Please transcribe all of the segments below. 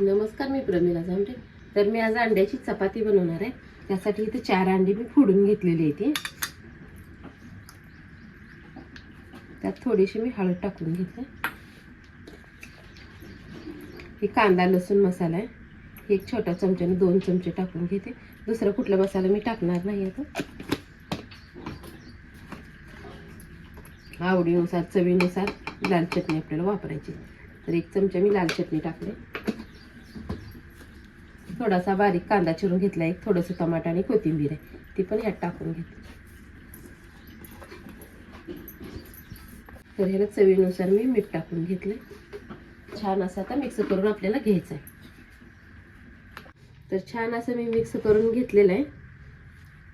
नमस्कार मी प्रमिला जामटे. तर मी आज अंड्याची चपाती बनवणार आहे. त्यासाठी इथे चार अंडी मी फोडून घेतलेली आहे ती. त्यात थोडीशी मी हळद टाकून घेतली. हे कांदा लसूण मसाला आहे. एक छोट्या चमच्याने दोन चमचे टाकून घेते. दुसरा कुठला मसाला मी टाकणार नाही आता. आवडीनुसार चवीनुसार लाल चटणी आपल्याला वापरायची. तर एक चमचा मी लाल चटणी टाकले. थोडासा बारीक कांदा चिरून घेतला एक थोडंसं टमाटर आणि कोथिंबीर आहे. ती पण ह्यात टाकून घेतली तर ह्याला चवीनुसार मी मीठ टाकून घेतले छान असं आता मिक्स करून आपल्याला घ्यायचं आहे तर छान असं मी मिक्स करून घेतलेलं आहे.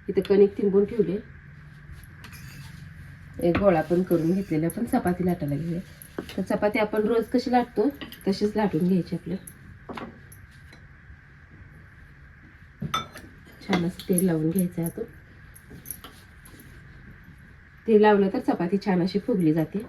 इथं कणिक तिंबून ठेवले एक गोळा पण करून घेतलेला पण चपाती लाटायला घेऊया तर चपाती आपण रोज कशी लाटतो? तशीच लाटून घ्यायची आपल्या छान असं तेल लावून घ्यायचं आहे आतून तेल लावलं तर चपाती छान अशी फुगली जाते.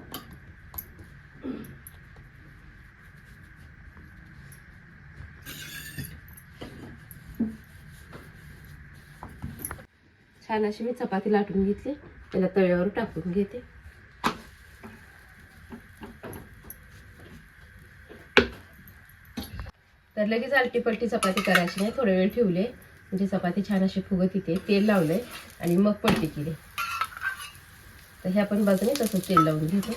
छान अशी मी चपाती लाटून घेतली. त्याला तव्यावर टाकून घेते. तर लगेच आलटी पलटी चपाती करायची नाही थोडा वेळ ठेवले. म्हणजे चपाती छान अशी फुगत इथे तेल लावलंय आणि मग पलटी केली तर ह्या पण बाजूने तसं तेल लावून घेतो.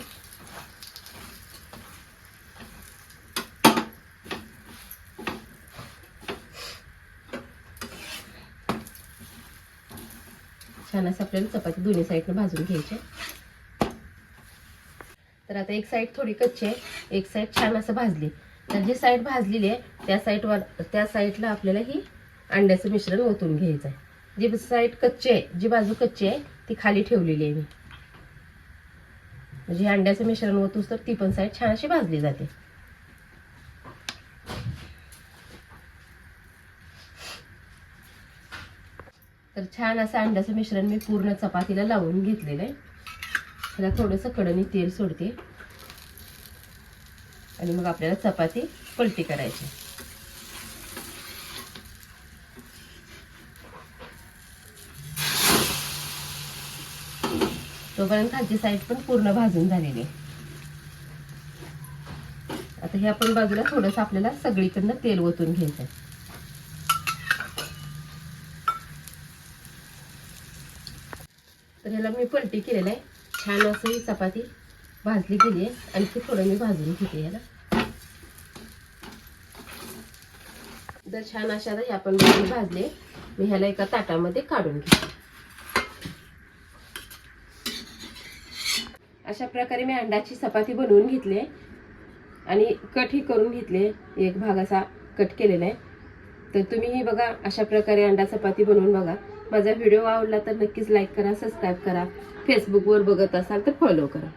छान असं आपल्याला चपाती दोन्ही साईडनं भाजून घ्यायची. तर आता एक साईड थोडी कच्ची आहे एक साईड छान असं भाजली. तर जी साईड भाजलेली आहे त्या साईडवर त्या साईडला आपल्याला ही अंड्याचं मिश्रण ओतून घ्यायचं आहे. जी साईड कच्ची आहे जी बाजू कच्ची आहे ती खाली ठेवलेली आहे मी. म्हणजे अंड्याचं मिश्रण ओतूस तर ती पण साईड छान अशी भाजली जाते. तर छान असं अंड्याचं मिश्रण मी पूर्ण चपातीला लावून घेतलेलं आहे. त्याला थोडंसं कडणी तेल सोडते. आणि मग आपल्याला चपाती पलटी करायची तोपर्यंत खालची साईड पण पूर्ण भाजून झालेली आहे. आता हे आपण बाजूला थोडंसं आपल्याला सगळीकडनं तेल ओतून घ्यायचं आहे तर ह्याला मी पलटी केलेलं आहे. छान असं ही चपाती भाजली गेली आहे. आणखी थोडं मी भाजून घेते याला जर छान अशा ह्या आपण भाजले मी ह्याला एका ताटामध्ये काढून घेते. अशा प्रकारे मी अंडाची चपाती बनवून घेतली आणि कटही करून घेतले एक भाग असा कट केलेला आहे. तर तुम्हीही बघा अशा प्रकारे अंडा चपाती बनवून बघा. माझा व्हिडिओ आवडला तर नक्कीच लाईक करा सबस्क्राईब करा. फेसबुकवर बघत असाल तर फॉलो करा.